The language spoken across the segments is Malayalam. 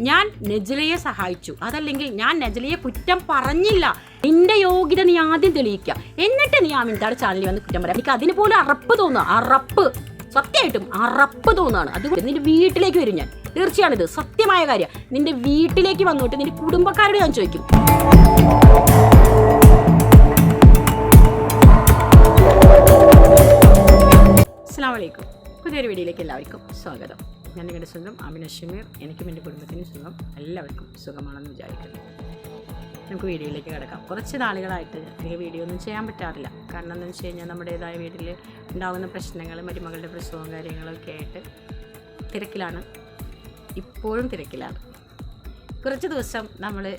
ഞാൻ നജലയെ സഹായിച്ചു. അതല്ലെങ്കിൽ ഞാൻ നജലയെ കുറ്റം പറഞ്ഞില്ല. നിന്റെ യോഗ്യത നീ ആദ്യം തെളിയിക്കുക എന്നിട്ട് നീ ആ മിണ്ടാട് ചാനലിൽ വന്ന് കുറ്റം പറയാം. എനിക്ക് അതിന് പോലും അറപ്പ് തോന്നുക അറപ്പ്. സത്യമായിട്ടും അറപ്പ് തോന്നുകയാണ് അതുകൊണ്ട് നിന്റെ വീട്ടിലേക്ക് വരും ഞാൻ. തീർച്ചയാണിത്. സത്യമായ കാര്യം. നിന്റെ വീട്ടിലേക്ക് വന്നിട്ട് നിന്റെ കുടുംബക്കാരോട് ഞാൻ ചോദിക്കും. അസ്സാം വലൈക്കും പുതിയൊരു വീഡിയോയിലേക്ക് എല്ലാവർക്കും സ്വാഗതം. ഞാൻ നിങ്ങളുടെ സ്വന്തം അമിന ഷമീർ. എനിക്കും എന്റെ കുടുംബത്തിനും സുഖം എല്ലാവർക്കും സുഖമാണെന്ന് വിചാരിക്കുന്നു. നമുക്ക് വീഡിയോയിലേക്ക് കിടക്കാം. കുറച്ച് നാളുകളായിട്ട് എനിക്ക് വീഡിയോ ഒന്നും ചെയ്യാൻ പറ്റാറില്ല. കാരണം എന്താണെന്ന് വെച്ച് കഴിഞ്ഞാൽ നമ്മുടേതായ വീട്ടിൽ ഉണ്ടാകുന്ന പ്രശ്നങ്ങൾ മരുമകളുടെ പ്രസവവും കാര്യങ്ങളൊക്കെ ആയിട്ട് തിരക്കിലാണ്. ഇപ്പോഴും തിരക്കിലാണ്. കുറച്ച് ദിവസം നമ്മൾ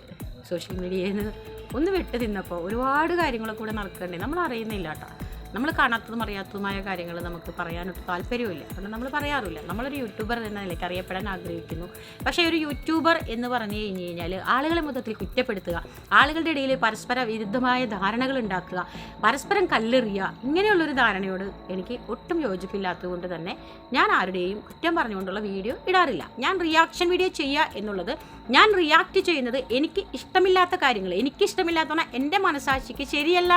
സോഷ്യൽ മീഡിയയിൽ നിന്ന് ഒന്ന് വിട്ട് നിന്നപ്പോൾ ഒരുപാട് കാര്യങ്ങളൊക്കെ കൂടെ നടക്കണ്ടേ? നമ്മൾ അറിയുന്നില്ല കേട്ടോ. നമ്മൾ കാണാത്തതും അറിയാത്തതുമായ കാര്യങ്ങൾ നമുക്ക് പറയാനൊട്ട് താല്പര്യമില്ല കാരണം നമ്മൾ പറയാറില്ല നമ്മളൊരു യൂട്യൂബർ എന്ന നിലയ്ക്ക് അറിയപ്പെടാൻ ആഗ്രഹിക്കുന്നു. പക്ഷേ ഒരു യൂട്യൂബർ എന്ന് പറഞ്ഞു കഴിഞ്ഞ് കഴിഞ്ഞാൽ ആളുകളെ മൊത്തത്തിൽ കുറ്റപ്പെടുത്തുക ആളുകളുടെ ഇടയിൽ പരസ്പര വിരുദ്ധമായ ധാരണകൾ ഉണ്ടാക്കുക പരസ്പരം കല്ലെറിയുക ഇങ്ങനെയുള്ളൊരു ധാരണയോട് എനിക്ക് ഒട്ടും യോജിപ്പില്ലാത്തതുകൊണ്ട് തന്നെ ഞാൻ ആരുടെയും കുറ്റം പറഞ്ഞുകൊണ്ടുള്ള വീഡിയോ ഇടാറില്ല. ഞാൻ റിയാക്ഷൻ വീഡിയോ ചെയ്യുക എന്നുള്ളത് ഞാൻ റിയാക്ട് ചെയ്യുന്നത് എനിക്ക് ഇഷ്ടമില്ലാത്ത കാര്യങ്ങൾ എനിക്ക് ഇഷ്ടമില്ലാത്ത എന്റെ മനസാക്ഷിക്ക് ശരിയല്ല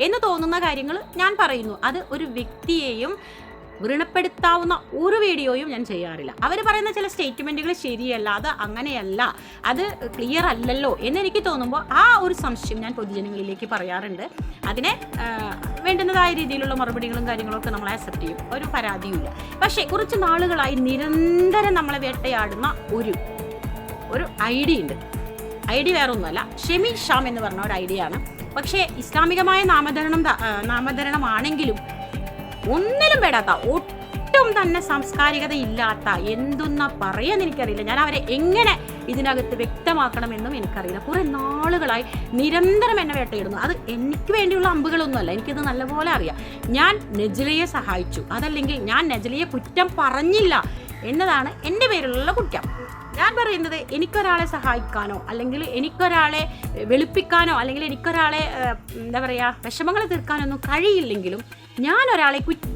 എന്ന് തോന്നുന്ന കാര്യങ്ങൾ ഞാൻ പറയുന്നു അത് ഒരു വ്യക്തിയെയും വ്രണപ്പെടുത്താവുന്ന ഒരു വീഡിയോയും ഞാൻ ചെയ്യാറില്ല. അവർ പറയുന്ന ചില സ്റ്റേറ്റ്മെന്റുകൾ ശരിയല്ല അത് അങ്ങനെയല്ല അത് ക്ലിയർ അല്ലല്ലോ എന്നെനിക്ക് തോന്നുമ്പോൾ ആ ഒരു സംശയം ഞാൻ പൊതുജനങ്ങളിലേക്ക് പറയാറുണ്ട്. അതിനെ വേണ്ടുന്നതായ രീതിയിലുള്ള മറുപടികളും കാര്യങ്ങളൊക്കെ നമ്മൾ ആക്സെപ്റ്റ് ചെയ്യും. ഒരു പരാതിയുമില്ല. പക്ഷേ കുറച്ച് നാളുകളായി നിരന്തരം നമ്മളെ വേട്ടയാടുന്ന ഒരു ഒരു ഐ ഡി ഉണ്ട്. ഐ വേറെ ഒന്നുമല്ല ഷെമി ഷാം എന്ന് പറഞ്ഞ ഒരു ഐഡിയ ആണ്. പക്ഷേ ഇസ്ലാമികമായ നാമധരണം നാമധരണമാണെങ്കിലും ഒന്നിലും പെടാത്ത ഒട്ടും തന്നെ സാംസ്കാരികത ഇല്ലാത്ത എന്തൊന്നാ പറയാന്ന് എനിക്കറിയില്ല. ഞാൻ അവരെ എങ്ങനെ ഇതിനകത്ത് വ്യക്തമാക്കണമെന്നും എനിക്കറിയില്ല. കുറേ നാളുകളായി നിരന്തരം എന്നെ വേട്ടയിടുന്നു. അത് എനിക്ക് വേണ്ടിയുള്ള അമ്പുകളൊന്നുമല്ല. എനിക്കത് നല്ലപോലെ അറിയാം. ഞാൻ നജലയെ സഹായിച്ചു. അതല്ലെങ്കിൽ ഞാൻ നജലയെ കുറ്റം പറഞ്ഞില്ല എന്നതാണ് എന്റെ പേരിലുള്ള കുറ്റം. ഞാൻ പറയുന്നത് എനിക്കൊരാളെ സഹായിക്കാനോ അല്ലെങ്കിൽ എനിക്കൊരാളെ വെളുപ്പിക്കാനോ അല്ലെങ്കിൽ എനിക്കൊരാളെ എന്താ പറയുക വിഷമങ്ങൾ തീർക്കാനൊന്നും കഴിയില്ലെങ്കിലും ഞാൻ ഒരാളെ കുറ്റം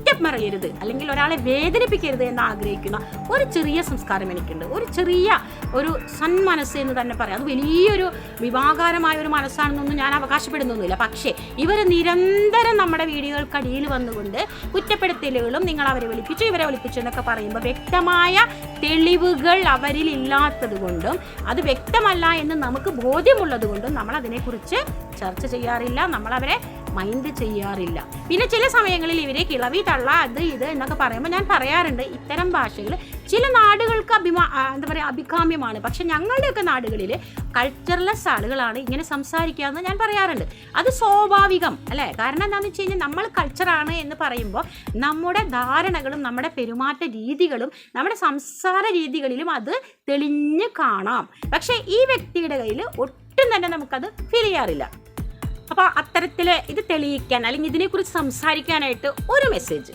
അല്ലെങ്കിൽ ഒരാളെ വേദനിപ്പിക്കരുത് എന്ന് ആഗ്രഹിക്കുന്ന ഒരു ചെറിയ സംസ്കാരം എനിക്കുണ്ട്. ഒരു ചെറിയ ഒരു സന്മനസ്സ് എന്ന് തന്നെ പറയാം. അത് വലിയൊരു വിവാഹകരമായ ഒരു മനസ്സാണെന്നൊന്നും ഞാൻ അവകാശപ്പെടുന്നൊന്നുമില്ല. പക്ഷേ ഇവർ നിരന്തരം നമ്മുടെ വീഡിയോകൾക്കടിയിൽ വന്നുകൊണ്ട് കുറ്റപ്പെടുത്തലുകളും നിങ്ങൾ അവരെ വിളിപ്പിച്ചു ഇവരെ വിളിപ്പിച്ചു എന്നൊക്കെ പറയുമ്പോൾ വ്യക്തമായ തെളിവുകൾ അവരിൽ ഇല്ലാത്തത് കൊണ്ടും അത് വ്യക്തമല്ല എന്ന് നമുക്ക് ബോധ്യമുള്ളത് കൊണ്ടും നമ്മൾ അതിനെക്കുറിച്ച് ചർച്ച ചെയ്യാറില്ല. നമ്മളവരെ മൈൻഡ് ചെയ്യാറില്ല. പിന്നെ ചില സമയങ്ങളിൽ ഇവരെ കിളവി തള്ള അത് ഇത് എന്നൊക്കെ പറയുമ്പോൾ ഞാൻ പറയാറുണ്ട് ഇത്തരം ഭാഷകൾ ചില നാടുകൾക്ക് അഭിമാ എന്താ പറയുക അഭികാമ്യമാണ്. പക്ഷെ ഞങ്ങളുടെയൊക്കെ നാടുകളിൽ കൾച്ചർലെസ് ആളുകളാണ് ഇങ്ങനെ സംസാരിക്കുക എന്ന് ഞാൻ പറയാറുണ്ട്. അത് സ്വാഭാവികം അല്ലേ? കാരണം എന്താണെന്ന് വെച്ച് കഴിഞ്ഞാൽ നമ്മൾ കൾച്ചറാണ് എന്ന് പറയുമ്പോൾ നമ്മുടെ ധാരണകളും നമ്മുടെ പെരുമാറ്റ രീതികളും നമ്മുടെ സംസാര രീതികളിലും അത് തെളിഞ്ഞ് കാണാം. പക്ഷേ ഈ വ്യക്തിയുടെ കയ്യിൽ ഒട്ടും തന്നെ നമുക്കത് ഫീൽ ചെയ്യാറില്ല. അപ്പോൾ അത്തരത്തിൽ ഇത് തെളിയിക്കാൻ അല്ലെങ്കിൽ ഇതിനെക്കുറിച്ച് സംസാരിക്കാനായിട്ട് ഒരു മെസ്സേജ്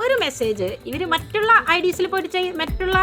ഒരു മെസ്സേജ് ഇവർ മറ്റുള്ള ഐ ഡീസിൽ പോയിട്ട് മറ്റുള്ള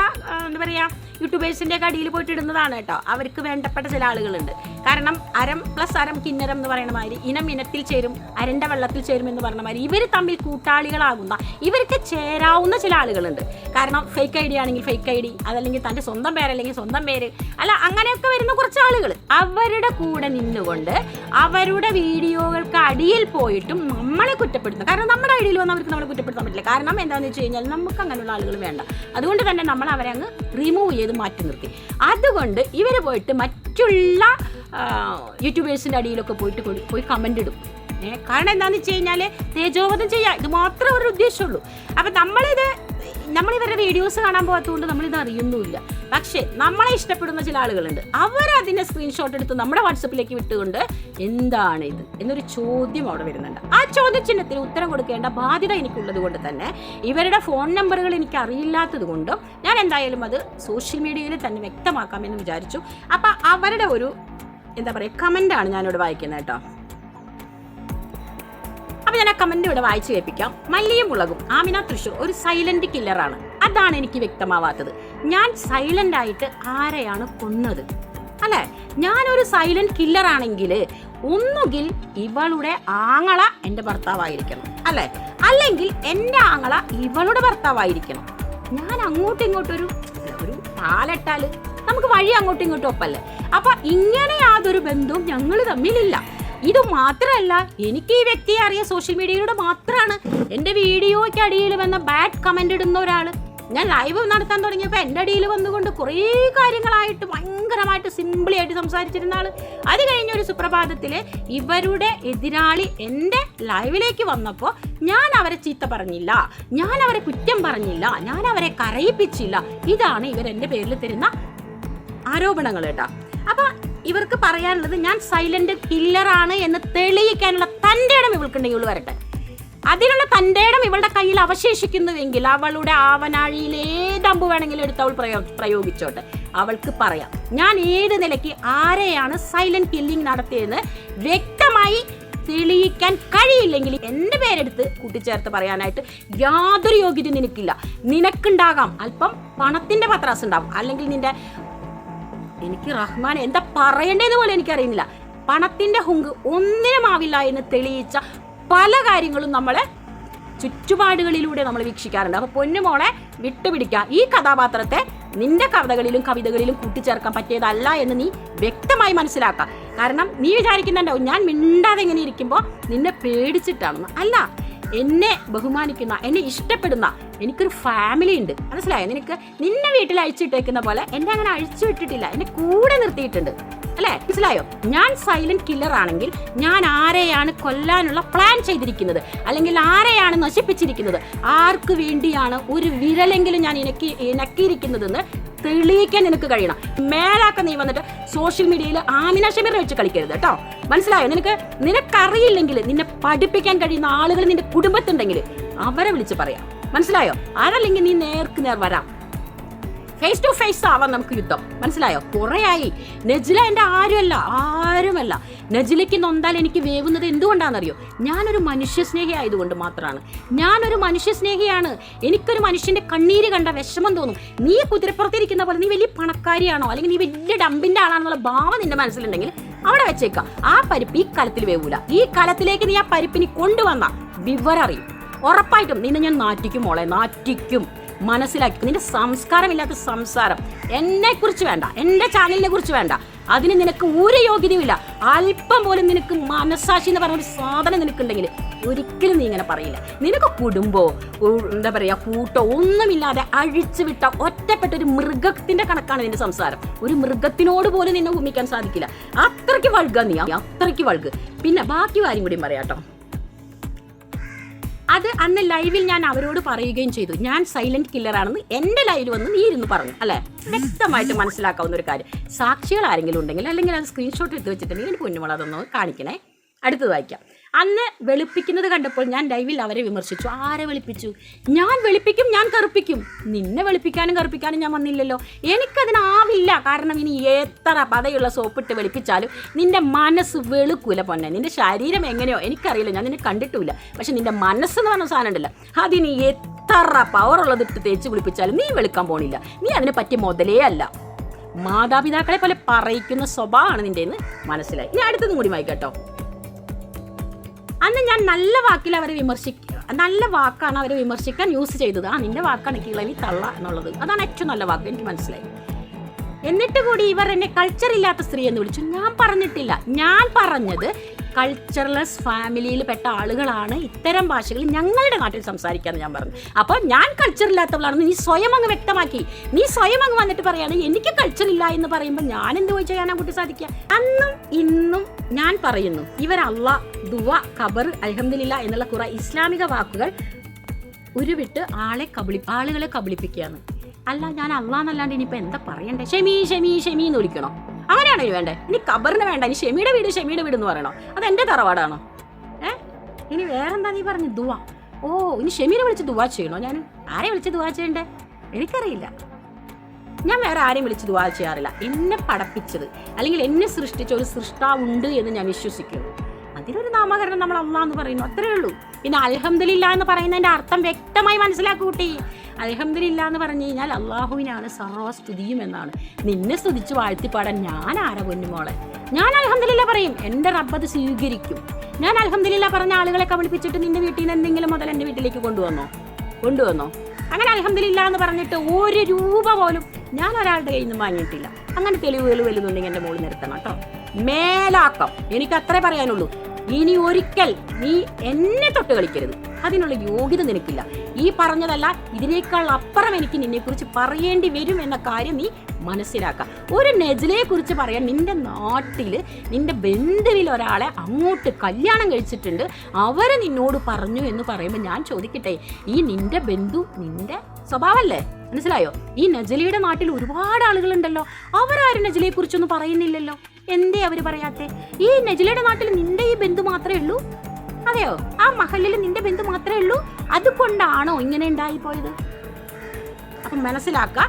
എന്താ പറയുക യൂട്യൂബേഴ്സിന്റെ ഒക്കെ അടിയിൽ പോയിട്ട് ഇടുന്നതാണ് കേട്ടോ. അവർക്ക് വേണ്ടപ്പെട്ട ചില ആളുകളുണ്ട്. കാരണം അരം പ്ലസ് അരം കിന്നരം എന്ന് പറയുന്ന മാതിരി ഇനം ഇനത്തിൽ ചേരും അരണ്ട വെള്ളത്തിൽ ചേരും എന്ന് പറഞ്ഞ മാതിരി ഇവർ തമ്മിൽ കൂട്ടാളികളാകുന്ന ഇവർക്ക് ചേരാവുന്ന ചില ആളുകളുണ്ട്. കാരണം ഫേക്ക് ഐ ഡി ആണെങ്കിൽ ഫേക്ക് ഐ ഡി അതല്ലെങ്കിൽ തന്റെ സ്വന്തം പേര് അല്ലെങ്കിൽ സ്വന്തം പേര് അല്ല അങ്ങനെയൊക്കെ വരുന്ന കുറച്ച് ആളുകൾ അവരുടെ കൂടെ നിന്നുകൊണ്ട് അവരുടെ വീഡിയോകൾക്ക് അടിയിൽ പോയിട്ടും നമ്മളെ കുറ്റപ്പെടുത്തുന്നു കാരണം നമ്മുടെ ഐഡിയിൽ വന്ന് അവർക്ക് നമ്മളെ കുറ്റപ്പെടുത്താൻ പറ്റില്ല. കാരണം എന്താണെന്ന് വെച്ച് കഴിഞ്ഞാൽ നമുക്ക് അങ്ങനെയുള്ള ആളുകൾ വേണ്ട. അതുകൊണ്ട് തന്നെ നമ്മൾ അവരെ അങ്ങ് റിമൂവ് ചെയ്ത് മാറ്റി നിർത്തി. അതുകൊണ്ട് ഇവർ പോയിട്ട് മറ്റുള്ള യൂട്യൂബേഴ്സിന്റെ അടിയിലൊക്കെ പോയിട്ട് പോയി കമന്റ് ഇടും. കാരണം എന്താണെന്ന് വെച്ച് കഴിഞ്ഞാൽ തേജോവധം ചെയ്യുക ഇത് മാത്രമേ ഒരു ഉദ്ദേശമുള്ളൂ. അപ്പം നമ്മളിത് നമ്മൾ ഇവരുടെ വീഡിയോസ് കാണാൻ പോകാത്തതുകൊണ്ട് നമ്മളിത് അറിയുന്നുമില്ല. പക്ഷേ നമ്മളെ ഇഷ്ടപ്പെടുന്ന ചില ആളുകളുണ്ട്. അവരതിന്റെ സ്ക്രീൻഷോട്ട് എടുത്ത് നമ്മുടെ വാട്സപ്പിലേക്ക് വിട്ടുകൊണ്ട് എന്താണ് ഇത്? എന്നൊരു ചോദ്യം അവിടെ വരുന്നുണ്ട്. ആ ചോദ്യചിഹ്നത്തിന് ഉത്തരം കൊടുക്കേണ്ട ബാധ്യത എനിക്കുള്ളത് കൊണ്ട് തന്നെ ഇവരുടെ ഫോൺ നമ്പറുകൾ എനിക്ക് അറിയില്ലാത്തത് കൊണ്ടും ഞാൻ എന്തായാലും അത് സോഷ്യൽ മീഡിയയിൽ തന്നെ വ്യക്തമാക്കാമെന്ന് വിചാരിച്ചു. അപ്പം അവരുടെ ഒരു എന്താ പറയുക കമന്റാണ് ഞാനിവിടെ വായിക്കുന്നത് കേട്ടോ. അപ്പൊ ഞാൻ ആ കമന്റ് ഇവിടെ വായിച്ചു കേൾപ്പിക്കാം. മല്ലിയും മുളകും ആമിന തൃശൂർ ഒരു സൈലന്റ് കില്ലറാണ് അതാണ് എനിക്ക് വ്യക്തമാവാത്തത്. ഞാൻ സൈലന്റ് ആയിട്ട് ആരെയാണ് കൊന്നത്? അല്ലെ? ഞാനൊരു സൈലന്റ് കില്ലർ ആണെങ്കിൽ ഒന്നുകിൽ ഇവളുടെ ആങ്ങള എന്റെ ഭർത്താവായിരിക്കണം. അല്ലെ? അല്ലെങ്കിൽ എന്റെ ആങ്ങള ഇവളുടെ ഭർത്താവായിരിക്കണം. ഞാൻ അങ്ങോട്ടും ഇങ്ങോട്ടൊരു ഒരു പാലിട്ടാൽ നമുക്ക് വഴി അങ്ങോട്ടും ഇങ്ങോട്ടും ഒപ്പല്ലേ? അപ്പൊ ഇങ്ങനെ യാതൊരു ബന്ധവും ഞങ്ങൾ തമ്മിലില്ല. ഇത് മാത്രമല്ല എനിക്ക് ഈ വ്യക്തിയെ അറിയ സോഷ്യൽ മീഡിയയിലൂടെ മാത്രമാണ് എന്റെ വീഡിയോയ്ക്ക് അടിയിൽ വന്ന ബാഡ് കമന്റ് ഇടുന്ന ഒരാൾ ഞാൻ ലൈവ് നടത്താൻ തുടങ്ങിയപ്പോൾ എന്റെ അടിയിൽ വന്നുകൊണ്ട് കുറേ കാര്യങ്ങളായിട്ട് ഭയങ്കരമായിട്ട് സിമ്പിളി ആയിട്ട് സംസാരിച്ചിരുന്ന ആൾ അത് കഴിഞ്ഞ ഒരു സുപ്രഭാതത്തിൽ ഇവരുടെ എതിരാളി എന്റെ ലൈവിലേക്ക് വന്നപ്പോൾ ഞാൻ അവരെ ചീത്ത പറഞ്ഞില്ല ഞാൻ അവരെ കുറ്റം പറഞ്ഞില്ല ഞാൻ അവരെ കരയിപ്പിച്ചില്ല. ഇതാണ് ഇവർ എന്റെ പേരിൽ തരുന്ന ആരോപണങ്ങൾ കേട്ടോ. അപ്പൊ ഇവർക്ക് പറയാനുള്ളത് ഞാൻ സൈലന്റ് കില്ലറാണ് എന്ന് തെളിയിക്കാനുള്ള തന്റെ ഇടം ഇവൾക്കുണ്ടെങ്കിൽ ഇവൾ വരട്ടെ. അതിനുള്ള തന്റെ ഇടം ഇവളുടെ കയ്യിൽ അവശേഷിക്കുന്നുവെങ്കിൽ അവളുടെ ആവനാഴിയിൽ ഏത് അമ്പ് വേണമെങ്കിലും എടുത്ത് അവൾ പ്രയോ പ്രയോഗിച്ചോട്ടെ. അവൾക്ക് പറയാം ഞാൻ ഏത് നിലയ്ക്ക് ആരെയാണ് സൈലന്റ് കില്ലിംഗ് നടത്തിയതെന്ന് വ്യക്തമായി തെളിയിക്കാൻ കഴിയില്ലെങ്കിൽ എന്റെ പേരെടുത്ത് കൂട്ടിച്ചേർത്ത് പറയാനായിട്ട് യാതൊരു യോഗ്യതയും നിനക്കില്ല. നിനക്കുണ്ടാകാം. അല്പം പണത്തിന്റെ പത്രാസ് അല്ലെങ്കിൽ നിന്റെ എനിക്ക് റഹ്മാൻ എന്താ പറയേണ്ടത് പോലും എനിക്കറിയുന്നില്ല. പണത്തിന്റെ ഹുങ്ക് ഒന്നിനും ആവില്ല എന്ന് തെളിയിച്ച പല കാര്യങ്ങളും നമ്മളെ ചുറ്റുപാടുകളിലൂടെ നമ്മൾ വീക്ഷിക്കാറുണ്ട്. അപ്പൊ പൊന്നുമോളെ വിട്ടുപിടിക്കുക ഈ കഥാപാത്രത്തെ നിന്റെ കവിതകളിലും കവിതകളിലും കൂട്ടിച്ചേർക്കാൻ പറ്റിയതല്ല എന്ന് നീ വ്യക്തമായി മനസ്സിലാക്കുക കാരണം നീ വിചാരിക്കുന്നുണ്ടാവും ഞാൻ മിണ്ടാതെ ഇങ്ങനെ ഇരിക്കുമ്പോൾ നിന്നെ പേടിച്ചിട്ടാണെന്ന്. അല്ല എന്നെ ബഹുമാനിക്കുന്ന എന്നെ ഇഷ്ടപ്പെടുന്ന എനിക്കൊരു ഫാമിലി ഉണ്ട്. മനസ്സിലായോ? നിനക്ക് നിന്നെ വീട്ടിൽ അഴിച്ചിട്ടേക്കുന്ന പോലെ എന്നെ അങ്ങനെ അഴിച്ചു വിട്ടിട്ടില്ല. എന്നെ കൂടെ നിർത്തിയിട്ടുണ്ട്. അല്ലേ? മനസ്സിലായോ? ഞാൻ സൈലന്റ് കില്ലർ ആണെങ്കിൽ ഞാൻ ആരെയാണ് കൊല്ലാനുള്ള പ്ലാൻ ചെയ്തിരിക്കുന്നത്? അല്ലെങ്കിൽ ആരെയാണ് നശിപ്പിച്ചിരിക്കുന്നത്? ആർക്ക് വേണ്ടിയാണ് ഒരു വിരലെങ്കിലും ഞാൻ ഇനക്കി ഇണക്കിയിരിക്കുന്നതെന്ന് തെളിയിക്കാൻ നിനക്ക് കഴിയണം. മേലാക്ക നീ വന്നിട്ട് സോഷ്യൽ മീഡിയയിൽ ആമിന ഷമീറിനെ വെച്ച് കളിക്കരുത് കേട്ടോ മനസ്സിലായോ? നിനക്ക് നിനക്കറിയില്ലെങ്കിൽ നിന്നെ പഠിപ്പിക്കാൻ കഴിയുന്ന ആളുകൾ നിന്റെ കുടുംബത്തുണ്ടെങ്കിൽ അവരെ വിളിച്ച് പറയാം. മനസ്സിലായോ? അതല്ലെങ്കിൽ നീ നേർക്ക് നേർ വരാം. ഫേസ് ടു ഫേസ് ആവാം നമുക്ക് യുദ്ധം. മനസ്സിലായോ? കുറേയായി. നജില എന്റെ ആരുമല്ല ആരുമല്ല. നജിലയ്ക്ക് നൊന്താൽ എനിക്ക് വേവുന്നത് എന്തുകൊണ്ടാണെന്നറിയോ? ഞാനൊരു മനുഷ്യസ്നേഹി ആയതുകൊണ്ട് മാത്രമാണ് ഞാനൊരു മനുഷ്യസ്നേഹിയാണ്. എനിക്കൊരു മനുഷ്യന്റെ കണ്ണീര് കണ്ട വിഷമം തോന്നും. നീ കുതിരപ്പുറത്തിരിക്കുന്ന പോലെ നീ വലിയ പണക്കാരിയാണോ? അല്ലെങ്കിൽ നീ വലിയ ഡമ്പിന്റെ ആളാണെന്നുള്ള ഭാവം നിന്റെ മനസ്സിലുണ്ടെങ്കിൽ അവിടെ വെച്ചേക്കാം. ആ പരിപ്പ് ഈ കലത്തിൽ വേവൂല. ഈ കലത്തിലേക്ക് നീ ആ പരിപ്പിനി കൊണ്ടുവന്ന വിവരറിയും. ഉറപ്പായിട്ടും നിന്നെ ഞാൻ നാറ്റിക്കും മോളെ നാറ്റിക്കും. മനസ്സിലാക്കി. നിന്റെ സംസ്കാരമില്ലാത്ത സംസാരം. എന്നെ കുറിച്ച് വേണ്ട. എന്റെ ചാനലിനെ കുറിച്ച് വേണ്ട. അതിന് നിനക്ക് ഒരു യോഗ്യതയുമില്ല. അല്പം പോലും നിനക്ക് മനസാക്ഷി എന്ന് പറഞ്ഞ ഒരു സാധനം നിനക്കുണ്ടെങ്കിൽ ഒരിക്കലും നീ ഇങ്ങനെ പറയില്ല. നിനക്ക് കുടുംബോ എന്താ പറയുക കൂട്ടോ ഒന്നുമില്ലാതെ അഴിച്ചു വിട്ട ഒറ്റപ്പെട്ട ഒരു മൃഗത്തിന്റെ കണക്കാണ് നിന്റെ സംസാരം. ഒരു മൃഗത്തിനോട് പോലും നിന്നെ ഭൂമിക്കാൻ സാധിക്കില്ല. അത്രയ്ക്ക് വഴുക നീ. അത്രയ്ക്ക് വഴുക. പിന്നെ ബാക്കി കാര്യം കൂടി പറയാട്ടോ അത് അന്ന് ലൈവിൽ ഞാൻ അവരോട് പറയുകയും ചെയ്തു. ഞാൻ സൈലന്റ് കില്ലർ ആണെന്ന് എന്റെ ലൈവിൽ വന്ന് നീ ഇരുന്ന് പറഞ്ഞു അല്ലേ? വ്യക്തമായിട്ട് മനസ്സിലാക്കാവുന്ന ഒരു കാര്യം. സാക്ഷികൾ ആരെങ്കിലും ഉണ്ടെങ്കിൽ അല്ലെങ്കിൽ അത് സ്ക്രീൻഷോട്ട് എടുത്ത് വെച്ചിട്ടുണ്ടെങ്കിൽ എനിക്ക് പൊന്നുമുള്ളതൊന്ന് കാണിക്കണേ. അടുത്തത് വായിക്കാം. അന്ന് വെളുപ്പിക്കുന്നത് കണ്ടപ്പോൾ ഞാൻ ലൈവിൽ അവരെ വിമർശിച്ചു. ആരെ വെളുപ്പിച്ചു? ഞാൻ വെളുപ്പിക്കും ഞാൻ കറുപ്പിക്കും. നിന്നെ വെളുപ്പിക്കാനും കറുപ്പിക്കാനും ഞാൻ വന്നില്ലല്ലോ. എനിക്കതിനാവില്ല കാരണം ഇനി എത്ര പതയുള്ള സോപ്പിട്ട് വെളുപ്പിച്ചാലും നിന്റെ മനസ്സ് വെളുക്കൂല പൊന്നെ. നിന്റെ ശരീരം എങ്ങനെയോ എനിക്കറിയില്ല. ഞാൻ നിന്നെ കണ്ടിട്ടില്ല പക്ഷെ നിന്റെ മനസ്സെന്ന് പറഞ്ഞ സാധനം ഉണ്ടല്ലോ. അതിന് എത്ര പവർ ഇട്ട് തേച്ച് വിളിപ്പിച്ചാലും നീ വെളുക്കാൻ പോണില്ല. നീ അതിനെ പറ്റിയ മുതലേ അല്ല. മാതാപിതാക്കളെ പോലെ പറയിക്കുന്ന സ്വഭാവമാണ് നിന്റെ മനസ്സിലായി. ഇനി അടുത്തതും കൂടി വായിക്കട്ടോ അന്ന് ഞാൻ നല്ല വാക്കിൽ അവരെ വിമർശിക്കുക നല്ല വാക്കാണ് അവരെ വിമർശിക്കാൻ യൂസ് ചെയ്തത്. ആ നിന്റെ വാക്കാണ് കിളവി തള്ള എന്നുള്ളത്. അതാണ് ഏറ്റവും നല്ല വാക്ക്. എനിക്ക് മനസ്സിലായി. എന്നിട്ട് കൂടി ഇവർ എന്നെ കൾച്ചർ ഇല്ലാത്ത സ്ത്രീ എന്ന് വിളിച്ചു. ഞാൻ പറഞ്ഞിട്ടില്ല. ഞാൻ പറഞ്ഞത് കൾച്ചർലെസ് ഫാമിലിയിൽ പെട്ട ആളുകളാണ് ഇത്തരം ഭാഷകൾ ഞങ്ങളുടെ നാട്ടിൽ സംസാരിക്കാന്ന് ഞാൻ പറഞ്ഞു. അപ്പോൾ ഞാൻ കൾച്ചറില്ലാത്തവളാണെന്ന് നീ സ്വയം അങ്ങ് വ്യക്തമാക്കി. നീ സ്വയം അങ്ങ് വന്നിട്ട് പറയാണ് എനിക്ക് കൾച്ചർ ഇല്ല എന്ന് പറയുമ്പോൾ ഞാൻ എന്ത് പോയി ചെയ്യാനാ കുട്ടി സാധിക്കുക? അന്നും ഇന്നും ഞാൻ പറയുന്നു ഇവരല്ല ദുവ ഖബർ അൽഹംദുലില്ല എന്നുള്ള കുറെ ഇസ്ലാമിക വാക്കുകൾ ഉരുവിട്ട് ആളെ കബളി ആളുകളെ കബളിപ്പിക്കുകയാണ്. അല്ല ഞാൻ അള്ളാന്നല്ലാണ്ട് ഇനിയിപ്പോൾ എന്താ പറയണ്ടേ? ഷെമി ഷെമി ഷെമി എന്ന് വിളിക്കണോ? അങ്ങനെയാണോ ഇനി വേണ്ടേ? ഇനി കബറിന് വേണ്ട ഇനി ഷെമിയുടെ വീട് ഷെമിയുടെ വീട് എന്ന് പറയണോ? അത് എന്റെ തറവാടാണോ? ഏ? ഇനി വേറെന്താ നീ പറഞ്ഞു ദുവ? ഓ ഇനി ഷെമീനെ വിളിച്ച് ദുവാ ചെയ്യണോ? ഞാൻ ആരെ വിളിച്ച് ദുവാ ചെയ്യണ്ടേ? എനിക്കറിയില്ല. ഞാൻ വേറെ ആരെയും വിളിച്ച് ദുവാ ചെയ്യാറില്ല. എന്നെ പഠിപ്പിച്ചത് അല്ലെങ്കിൽ എന്നെ സൃഷ്ടിച്ച ഒരു സൃഷ്ടാവുണ്ട് എന്ന് ഞാൻ വിശ്വസിക്കുന്നു. അതിനൊരു നാമകരണം നമ്മൾ അള്ളാന്ന് പറയുന്നു. അത്രേ ഉള്ളൂ. പിന്നെ അൽഹംദുലില്ല എന്ന് പറയുന്നതിന്റെ അർത്ഥം വ്യക്തമായി മനസ്സിലാക്കി കൂട്ടി. അൽഹംദുലില്ല എന്ന് പറഞ്ഞു കഴിഞ്ഞാൽ അള്ളാഹുവിനാണ് സർവസ്തുതിയും എന്നാണ്. നിന്നെ സ്തുതിച്ച് വാഴ്ത്തിപ്പാടാൻ ഞാൻ ആരാ പൊന്നുമോളെ ഞാൻ അൽഹംദുലില്ല പറയും. എന്റെ റബ്ബത് സ്വീകരിക്കും. ഞാൻ അൽഹംദുലില്ല പറഞ്ഞ ആളുകളെ കബളിപ്പിച്ചിട്ട് നിന്റെ വീട്ടിൽ നിന്ന് എന്തെങ്കിലും മുതൽ എന്റെ വീട്ടിലേക്ക് കൊണ്ടുവന്നോ? കൊണ്ടുവന്നോ? അങ്ങനെ അൽഹംദുലില്ല എന്ന് പറഞ്ഞിട്ട് ഒരു രൂപ പോലും ഞാൻ ഒരാളുടെ കയ്യിൽ നിന്ന് വാങ്ങിയിട്ടില്ല. അങ്ങനെ തെളിവുകൾ വലുതുണ്ടെങ്കിൽ എന്റെ മോൾ നിർത്തണം കേട്ടോ. മേലാക്കം. എനിക്ക് അത്രേ പറയാനുള്ളൂ. ഇനി ഒരിക്കൽ നീ എന്നെ തൊട്ട് കളിക്കരുത്. അതിനുള്ള യോഗ്യത നിനക്കില്ല. ഈ പറഞ്ഞതല്ല ഇതിനേക്കാൾ അപ്പുറം എനിക്ക് നിന്നെക്കുറിച്ച് പറയേണ്ടി വരും എന്ന കാര്യം നീ മനസ്സിലാക്കുക ഒരു നെജിലയെ കുറിച്ച് പറയാൻ നിന്റെ നാട്ടിൽ നിന്റെ ബന്ധുവിൽ ഒരാളെ അങ്ങോട്ട് കല്യാണം കഴിച്ചിട്ടുണ്ട്. അവർ നിന്നോട് പറഞ്ഞു എന്ന് പറയുമ്പോൾ ഞാൻ ചോദിക്കട്ടെ ഈ നിന്റെ ബന്ധു നിന്റെ സ്വഭാവമല്ലേ മനസ്സിലായോ? ഈ നജലിയുടെ നാട്ടിൽ ഒരുപാട് ആളുകളുണ്ടല്ലോ. അവരാരും നജലിയെ കുറിച്ചൊന്നും പറയുന്നില്ലല്ലോ. എന്തേ അവർ പറയാത്തെ? ഈ നജിലയുടെ നാട്ടിൽ നിന്റെ ഈ ബന്ധു മാത്രമേ ഉള്ളൂ? അതെയോ? ആ മഹലിൽ നിന്റെ ബന്ധു മാത്രമേ ഉള്ളൂ? അതുകൊണ്ടാണോ ഇങ്ങനെ ഉണ്ടായി പോയത്? അപ്പൊ മനസ്സിലാക്ക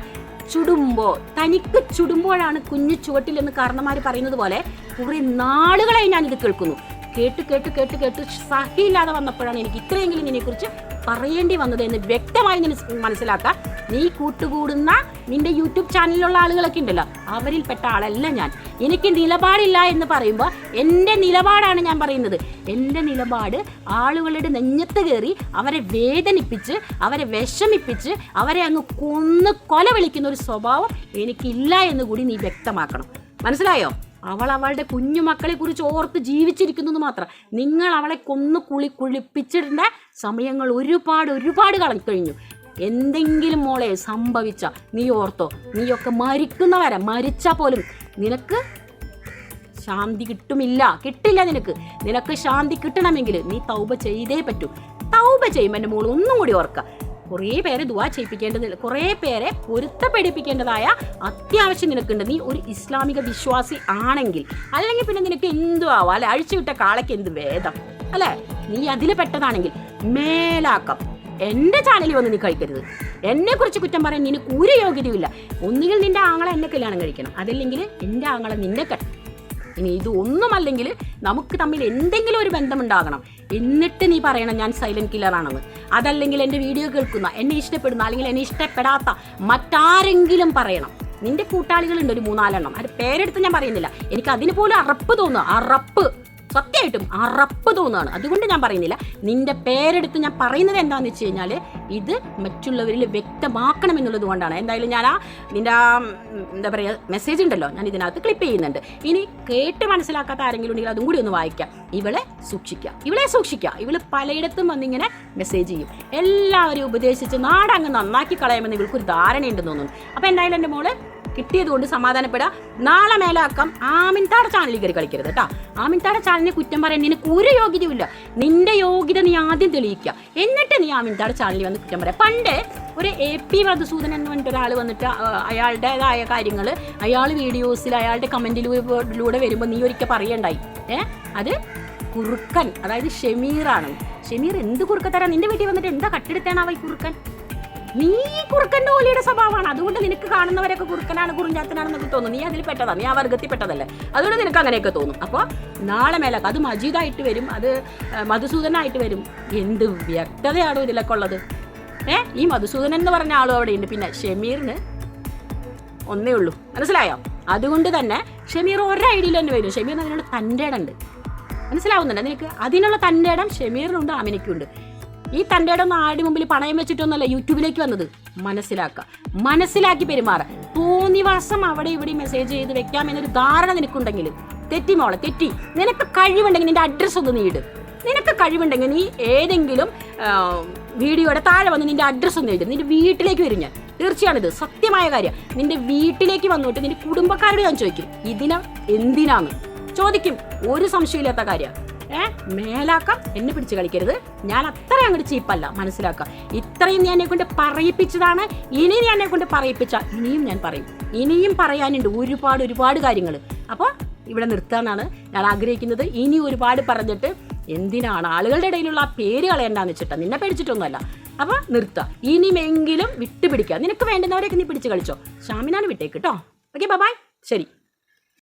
ചുടുമ്പോ തനിക്ക് ചുടുമ്പോഴാണ് കുഞ്ഞു ചുവട്ടിൽ എന്ന് കാരണന്മാര് പറയുന്നത് പോലെ കുറെ നാളുകളായി ഇത് കേൾക്കുന്നു. കേട്ട് കേട്ട് കേട്ട് കേട്ട് സഹിയില്ലാതെ വന്നപ്പോഴാണ് എനിക്ക് ഇത്രയെങ്കിലും ഇതിനെക്കുറിച്ച് പറയേണ്ടി വന്നത് എന്ന് വ്യക്തമായി നീ മനസ്സിലാക്കുക നീ കൂട്ടുകൂടുന്ന നിന്റെ യൂട്യൂബ് ചാനലിലുള്ള ആളുകളൊക്കെ ഉണ്ടല്ലോ അവരിൽപ്പെട്ട ആളല്ല ഞാൻ. എനിക്ക് നിലപാടില്ല എന്ന് പറയുമ്പോൾ എന്റെ നിലപാടാണ് ഞാൻ പറയുന്നത്. എന്റെ നിലപാട് ആളുകളുടെ നെഞ്ഞത്ത് കയറി അവരെ വേദനിപ്പിച്ച് അവരെ വിഷമിപ്പിച്ച് അവരെ അങ്ങ് കൊന്ന് കൊല വിളിക്കുന്ന ഒരു സ്വഭാവം എനിക്കില്ല എന്ന് കൂടി നീ വ്യക്തമാക്കണം. മനസ്സിലായോ? അവൾ അവളുടെ കുഞ്ഞുമക്കളെ കുറിച്ച് ഓർത്ത് ജീവിച്ചിരിക്കുന്നു മാത്രം. നിങ്ങൾ അവളെ കൊന്നു കുളി കുളിപ്പിച്ചിടേണ്ട സമയങ്ങൾ ഒരുപാട് ഒരുപാട് കളഞ്ഞു കഴിഞ്ഞു. എന്തെങ്കിലും മോളെ സംഭവിച്ച നീ ഓർത്തോ? നീയൊക്കെ മരിക്കുന്നവരെ മരിച്ചാൽ പോലും നിനക്ക് ശാന്തി കിട്ടുമില്ല. കിട്ടില്ല നിനക്ക്. നിനക്ക് ശാന്തി കിട്ടണമെങ്കിൽ നീ തൗബ ചെയ്തേ പറ്റൂ. തൗബ ചെയ്യുമ്പോൾ എന്റെ മോൾ ഒന്നും കൂടി ഓർക്കുക കുറേ പേരെ ദുവാ ചെയ്യിപ്പിക്കേണ്ടത് കുറേ പേരെ പൊരുത്തപ്പെടിപ്പിക്കേണ്ടതായ അത്യാവശ്യം നിനക്കുണ്ട്. നീ ഒരു ഇസ്ലാമിക വിശ്വാസി ആണെങ്കിൽ അല്ലെങ്കിൽ പിന്നെ നിനക്ക് എന്തു ആവാം അല്ലെ അഴിച്ചുവിട്ട കാളയ്ക്ക് എന്ത് വേദം? അല്ലേ നീ അതിൽ പെട്ടതാണെങ്കിൽ മേലാക്കം. എന്റെ ചാനലിൽ വന്ന് നീ കഴിക്കരുത്. എന്നെ കുറിച്ച് കുറ്റം പറയാൻ നിനക്ക് ഒരു യോഗ്യതയുമില്ല. ഒന്നുകിൽ നിന്റെ ആങ്ങളെ എന്നെ കല്യാണം കഴിക്കണം. അതല്ലെങ്കിൽ എന്റെ ആങ്ങളെ നിന്നെ കെട്ട ഇനി ഇത് ഒന്നുമല്ലെങ്കിൽ നമുക്ക് തമ്മിൽ എന്തെങ്കിലും ഒരു ബന്ധമുണ്ടാകണം. എന്നിട്ട് നീ പറയണം ഞാൻ സൈലന്റ് കില്ലറാണെന്ന് അതല്ലെങ്കിൽ എന്റെ വീഡിയോ കേൾക്കുന്ന എന്നെ ഇഷ്ടപ്പെടുന്ന അല്ലെങ്കിൽ എന്നെ ഇഷ്ടപ്പെടാത്ത മറ്റാരെങ്കിലും പറയണം. നിന്റെ കൂട്ടാളികളുണ്ട് ഒരു മൂന്നാലെണ്ണം. അത് പേരെടുത്ത് ഞാൻ പറയുന്നില്ല. എനിക്ക് അതിന് പോലും അറപ്പ് തോന്നുക. അറപ്പ്. സത്യമായിട്ടും അറപ്പ് തോന്നുകയാണ്. അതുകൊണ്ട് ഞാൻ പറയുന്നില്ല. നിന്റെ പേരെടുത്ത് ഞാൻ പറയുന്നത് എന്താണെന്ന് വെച്ച് കഴിഞ്ഞാൽ ഇത് മറ്റുള്ളവരിൽ വ്യക്തമാക്കണം എന്നുള്ളത് കൊണ്ടാണ്. എന്തായാലും ഞാൻ ആ നിന്റെ ആ എന്താ പറയുക മെസ്സേജ് ഉണ്ടല്ലോ ഞാൻ ഇതിനകത്ത് ക്ലിപ്പ് ചെയ്യുന്നുണ്ട്. ഇനി കേട്ട് മനസ്സിലാക്കാത്ത ആരെങ്കിലും ഉണ്ടെങ്കിൽ അതും കൂടി ഒന്ന് വായിക്കാം. ഇവളെ സൂക്ഷിക്കുക ഇവളെ സൂക്ഷിക്കുക ഇവൾ പലയിടത്തും വന്നിങ്ങനെ മെസ്സേജ് ചെയ്യും. എല്ലാവരും ഉപദേശിച്ച് നാടങ്ങ് നന്നാക്കി കളയാമെന്ന് ഇവൾക്കൊരു ധാരണയുണ്ടെന്ന് തോന്നുന്നു. അപ്പോൾ എന്തായാലും എന്റെ മോൾ കിട്ടിയത് കൊണ്ട് സമാധാനപ്പെടുക നാളെ മേലാക്കം ആമിൻതാട ചാനലിൽ കയറി കളിക്കരുത് കേട്ടോ ആമിൻതാട ചാനലിനെ കുറ്റം പറയാൻ നിനക്ക് ഒരു യോഗ്യതയുമില്ല. നിന്റെ യോഗ്യത നീ ആദ്യം തെളിയിക്കുക. എന്നിട്ട് നീ ആമിൻതാട ചാനലിൽ വന്ന് കുറ്റം പറയാം. പണ്ട് ഒരു എ പി മധുസൂദൻ എന്ന് പറഞ്ഞിട്ട് ഒരാൾ വന്നിട്ട് അയാളുടേതായ കാര്യങ്ങൾ അയാൾ വീഡിയോസിൽ അയാളുടെ കമന്റിലൂടെ വരുമ്പോൾ നീ ഒരിക്കൽ പറയണ്ടായി. ഏ? അത് കുറുക്കൻ അതായത് ഷെമീറാണ്. ഷെമീർ എന്ത് കുറുക്കത്തരാ? നിന്റെ വീട്ടിൽ വന്നിട്ട് എന്താ കട്ടെടുത്താണാവ ഈ കുറുക്കൻ? നീ കുറുക്കന്റെ ഓലിയുടെ സ്വഭാവമാണ്. അതുകൊണ്ട് നിനക്ക് കാണുന്നവരൊക്കെ കുറുക്കനാണ് കുറുഞ്ചാത്തനാണെന്നൊക്കെ തോന്നുന്നു നീ അതിൽ പെട്ടതാണ് നീ ആ വർഗത്തിൽ പെട്ടതല്ലേ. അതുകൊണ്ട് നിനക്ക് അങ്ങനെയൊക്കെ തോന്നും. അപ്പോൾ നാളെ മേലൊക്കെ അത് മജീദായിട്ട് വരും അത് മധുസൂദനായിട്ട് വരും. എന്ത് വ്യക്തതയാണോ ഇതിലൊക്കെ ഉള്ളത്? ഏ? ഈ മധുസൂദനൻ എന്ന് പറഞ്ഞ ആളും അവിടെ ഉണ്ട്. പിന്നെ ഷമീറിന് ഒന്നേ ഉള്ളൂ. മനസ്സിലായോ? അതുകൊണ്ട് തന്നെ ഷമീർ ഒരു ഐഡിയയിൽ തന്നെ വരും. ഷമീറിന് അതിനുള്ള തന്റെ ഇടം ഉണ്ട്. മനസ്സിലാവുന്നുണ്ട്? നിനക്ക് അതിനുള്ള തന്റെ ഇടം ഷമീറിനുണ്ട് ആമിനിക്കുണ്ട് ഈ തന്റെ ഇടം മുമ്പിൽ പണയം വെച്ചിട്ടൊന്നുമല്ല യൂട്യൂബിലേക്ക് വന്നത്? മനസ്സിലാക്കുക മനസ്സിലാക്കി പെരുമാറുക തോന്നിവാസം അവിടെ ഇവിടെ മെസ്സേജ് ചെയ്ത് വെക്കാം എന്നൊരു ധാരണ നിനക്കുണ്ടെങ്കിൽ. തെറ്റി മോളെ തെറ്റി. നിനക്ക് കഴിവുണ്ടെങ്കിൽ നിന്റെ അഡ്രസ്സ് ഒന്ന് നീട്. നിനക്ക് കഴിവുണ്ടെങ്കിൽ നീ ഏതെങ്കിലും വീഡിയോയുടെ താഴെ വന്ന് നിന്റെ അഡ്രസ്സ് ഒന്ന് എഴുതി. നിന്റെ വീട്ടിലേക്ക് വരും ഞാൻ. തീർച്ചയാണിത് സത്യമായ കാര്യം. നിന്റെ വീട്ടിലേക്ക് വന്നിട്ട് നിന്റെ കുടുംബക്കാരോട് ഞാൻ ചോദിക്കും. ഇതിന എന്തിനാന്ന്? ചോദിക്കും. ഒരു സംശയമില്ലാത്ത കാര്യം ഏ? മേലാക്കം. എന്നെ പിടിച്ച് കളിക്കരുത്. ഞാൻ അത്ര അങ്ങോട്ട് ചീപ്പല്ല. മനസ്സിലാക്കുക ഇത്രയും ഞാൻ കൊണ്ട് പറയിപ്പിച്ചതാണ്. ഇനി ഞാൻ കൊണ്ട് പറയിപ്പിച്ച. ഇനിയും ഞാൻ പറയും. ഇനിയും പറയാനുണ്ട് ഒരുപാട് ഒരുപാട് കാര്യങ്ങൾ അപ്പോൾ ഇവിടെ നിർത്താനാണ് ഞാൻ ആഗ്രഹിക്കുന്നത്. ഇനി ഒരുപാട് പറഞ്ഞിട്ട് എന്തിനാണ് ആളുകളുടെ ഇടയിലുള്ള ആ പേര് കളയണ്ടെന്ന് വെച്ചിട്ടാ. നിന്നെ പേടിച്ചിട്ടൊന്നുമല്ല. അപ്പോൾ നിർത്തുക ഇനിയുമെങ്കിലും വിട്ടുപിടിക്കുക നിനക്ക് വേണ്ടുന്നവരെയൊക്കെ നീ പിടിച്ച് കളിച്ചോ. ഷാമിനാണ് വിട്ടേക്ക് കേട്ടോ ഓക്കെ ബൈ ശരി.